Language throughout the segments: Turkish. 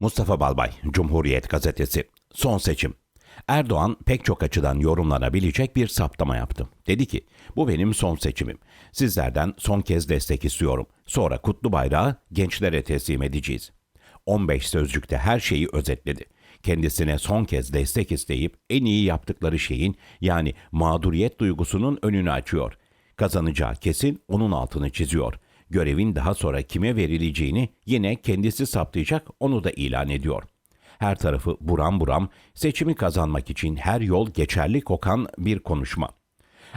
Mustafa Balbay, Cumhuriyet Gazetesi. Son seçim. Erdoğan pek çok açıdan yorumlanabilecek bir saptama yaptı. Dedi ki, bu benim son seçimim. Sizlerden son kez destek istiyorum. Sonra kutlu bayrağı gençlere teslim edeceğiz. 15 sözcükte her şeyi özetledi. Kendisine son kez destek isteyip en iyi yaptıkları şeyin yani mağduriyet duygusunun önünü açıyor. Kazanacağı kesin onun altını çiziyor. Görevin daha sonra kime verileceğini yine kendisi saptayacak onu da ilan ediyor. Her tarafı buram buram seçimi kazanmak için her yol geçerli kokan bir konuşma.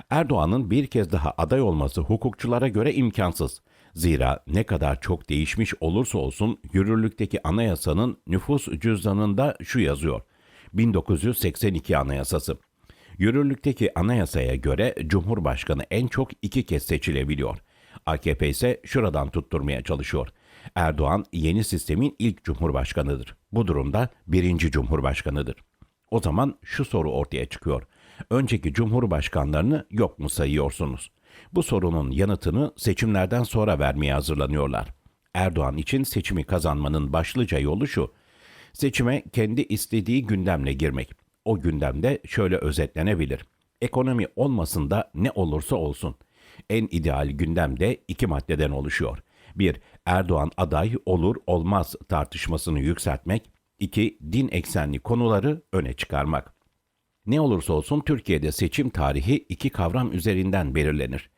Erdoğan'ın bir kez daha aday olması hukukçulara göre imkansız. Zira ne kadar çok değişmiş olursa olsun yürürlükteki anayasanın nüfus cüzdanında şu yazıyor. 1982 Anayasası. Yürürlükteki anayasaya göre Cumhurbaşkanı en çok iki kez seçilebiliyor. AKP ise şuradan tutturmaya çalışıyor. Erdoğan yeni sistemin ilk cumhurbaşkanıdır. Bu durumda birinci cumhurbaşkanıdır. O zaman şu soru ortaya çıkıyor. Önceki cumhurbaşkanlarını yok mu sayıyorsunuz? Bu sorunun yanıtını seçimlerden sonra vermeye hazırlanıyorlar. Erdoğan için seçimi kazanmanın başlıca yolu şu. Seçime kendi istediği gündemle girmek. O gündemde şöyle özetlenebilir. Ekonomi olmasın da ne olursa olsun. En ideal gündemde iki maddeden oluşuyor. Bir, Erdoğan aday olur olmaz tartışmasını yükseltmek. İki, din eksenli konuları öne çıkarmak. Ne olursa olsun Türkiye'de seçim tarihi iki kavram üzerinden belirlenir.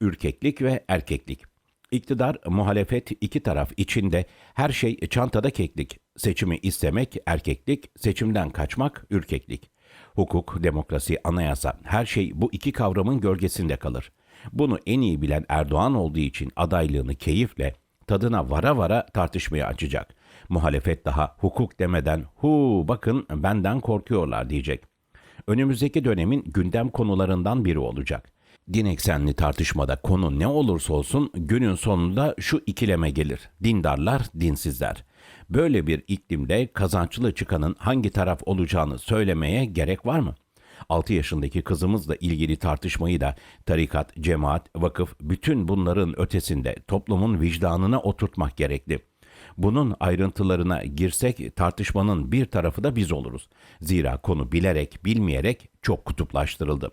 Ürkeklik ve erkeklik. İktidar, muhalefet iki taraf içinde her şey çantada keklik. Seçimi istemek erkeklik, seçimden kaçmak ürkeklik. Hukuk, demokrasi, anayasa her şey bu iki kavramın gölgesinde kalır. Bunu en iyi bilen Erdoğan olduğu için adaylığını keyifle, tadına vara vara tartışmaya açacak. Muhalefet daha hukuk demeden hu bakın benden korkuyorlar diyecek. Önümüzdeki dönemin gündem konularından biri olacak. Din eksenli tartışmada konu ne olursa olsun günün sonunda şu ikileme gelir. Dindarlar, dinsizler. Böyle bir iklimde kazançlı çıkanın hangi taraf olacağını söylemeye gerek var mı? 6 yaşındaki kızımızla ilgili tartışmayı da tarikat, cemaat, vakıf bütün bunların ötesinde toplumun vicdanına oturtmak gerekli. Bunun ayrıntılarına girsek tartışmanın bir tarafı da biz oluruz. Zira konu bilerek, bilmeyerek çok kutuplaştırıldı.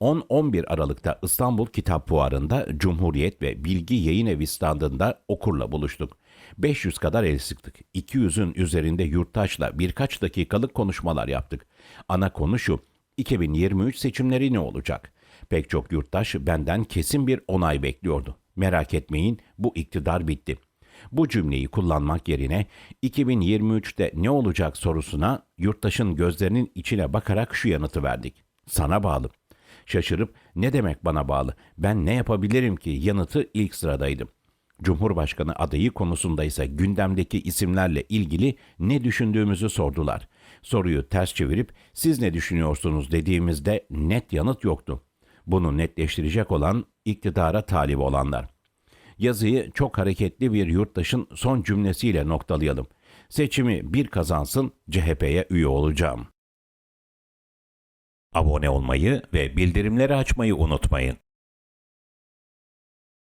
10-11 Aralık'ta İstanbul Kitap Fuarı'nda Cumhuriyet ve Bilgi Yayın Evi standında okurla buluştuk. 500 kadar el sıktık. 200'ün üzerinde yurttaşla birkaç dakikalık konuşmalar yaptık. Ana konu şu, 2023 seçimleri ne olacak? Pek çok yurttaş benden kesin bir onay bekliyordu. Merak etmeyin bu iktidar bitti. Bu cümleyi kullanmak yerine 2023'te ne olacak sorusuna yurttaşın gözlerinin içine bakarak şu yanıtı verdik. Sana bağlı. Şaşırıp ne demek bana bağlı? Ben ne yapabilirim ki? Yanıtı ilk sıradaydı. Cumhurbaşkanı adayı konusunda ise gündemdeki isimlerle ilgili ne düşündüğümüzü sordular. Soruyu ters çevirip siz ne düşünüyorsunuz dediğimizde net yanıt yoktu. Bunu netleştirecek olan iktidara talip olanlar. Yazıyı çok hareketli bir yurttaşın son cümlesiyle noktalayalım. Seçimi bir kazansın CHP'ye üye olacağım. Abone olmayı ve bildirimleri açmayı unutmayın.